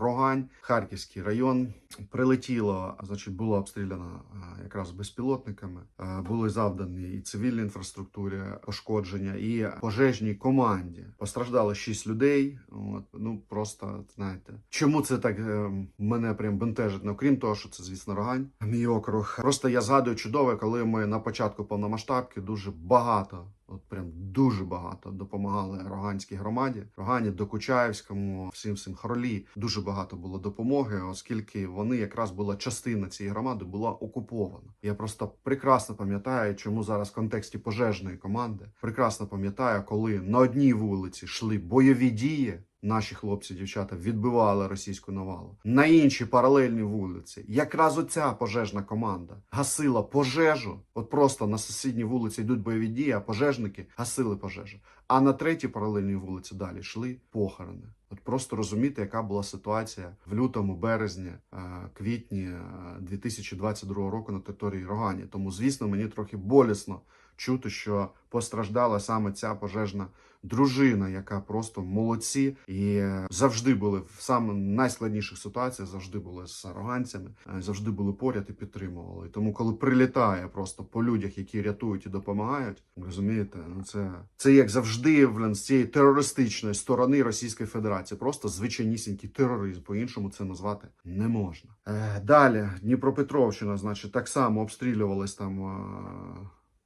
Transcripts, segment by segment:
Рогань, Харківський район. Прилетіло, значить, було обстріляно якраз безпілотниками. Були завдані і цивільній інфраструктурі пошкодження, і пожежній команді. Постраждало 6 людей. От, ну просто знаєте, чому це так е, мене прям бентежить? Ну крім того, що це звісно Рогань, мій округ. Просто я згадую чудове, коли ми на початку повномасштабки дуже багато. От прям дуже багато допомагали Роганській громаді, Рогані, Докучаївському, всім всім Хоролі. Дуже багато було допомоги, оскільки вони якраз була частина цієї громади була окупована. Я просто прекрасно пам'ятаю, чому зараз в контексті пожежної команди прекрасно пам'ятаю, коли на одній вулиці йшли бойові дії. Наші хлопці, дівчата відбивали російську навалу на іншій паралельній вулиці. Якраз оця пожежна команда гасила пожежу. От просто на сусідній вулиці йдуть бойові дії, а пожежники гасили пожежу. А на третій паралельній вулиці далі йшли похорони. От просто розуміти, яка була ситуація в лютому, березні, е, квітні е, 2022 року на території Рогані. Тому, звісно, мені трохи болісно чути, що постраждала саме ця пожежна дружина, яка просто молодці і е, завжди були в саме найскладніших ситуаціях, завжди були з ароганцями, е, завжди були поряд і підтримували. Тому, коли прилітає просто по людях, які рятують і допомагають, розумієте, ну це, це як завжди блін, з цієї терористичної сторони Російської Федерації. Просто звичайнісінький тероризм. По-іншому це назвати не можна. Е, далі Дніпропетровщина, значить, так само обстрілювалась там.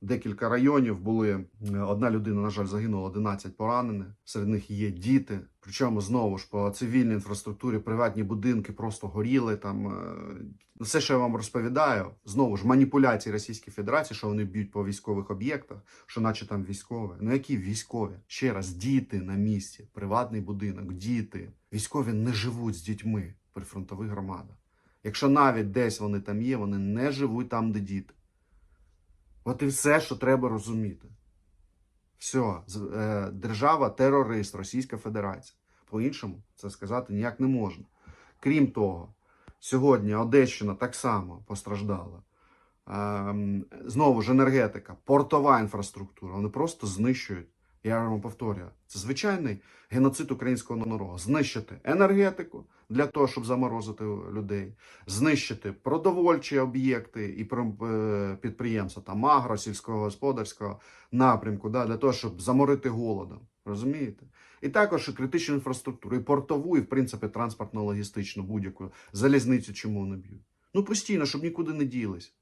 Декілька районів були е, одна людина, на жаль, загинула, 11 поранених. Серед них є діти. Причому знову ж по цивільній інфраструктурі приватні будинки просто горіли. Там е, все, що я вам розповідаю, знову ж маніпуляції Російської Федерації, що вони б'ють по військових об'єктах, що наче там військові. Ну які військові? Ще раз, діти на місці, приватний будинок, діти. Військові не живуть з дітьми при фронтових громадах. Якщо навіть десь вони там є, вони не живуть там, де діти. От і все, що треба розуміти. Все, держава терорист, Російська Федерація. По-іншому це сказати ніяк не можна. Крім того, сьогодні Одещина так само постраждала. Ем, знову ж енергетика, портова інфраструктура. Вони просто знищують. Я вам повторюю, це звичайний геноцид українського народу. Знищити енергетику для того, щоб заморозити людей, знищити продовольчі об'єкти і е, підприємства там агро, сільського господарського напрямку, да, для того, щоб заморити голодом. Розумієте? І також і критичну інфраструктуру, і портову, і в принципі транспортно-логістичну будь-яку залізницю, чому вони б'ють. Ну постійно, щоб нікуди не ділись.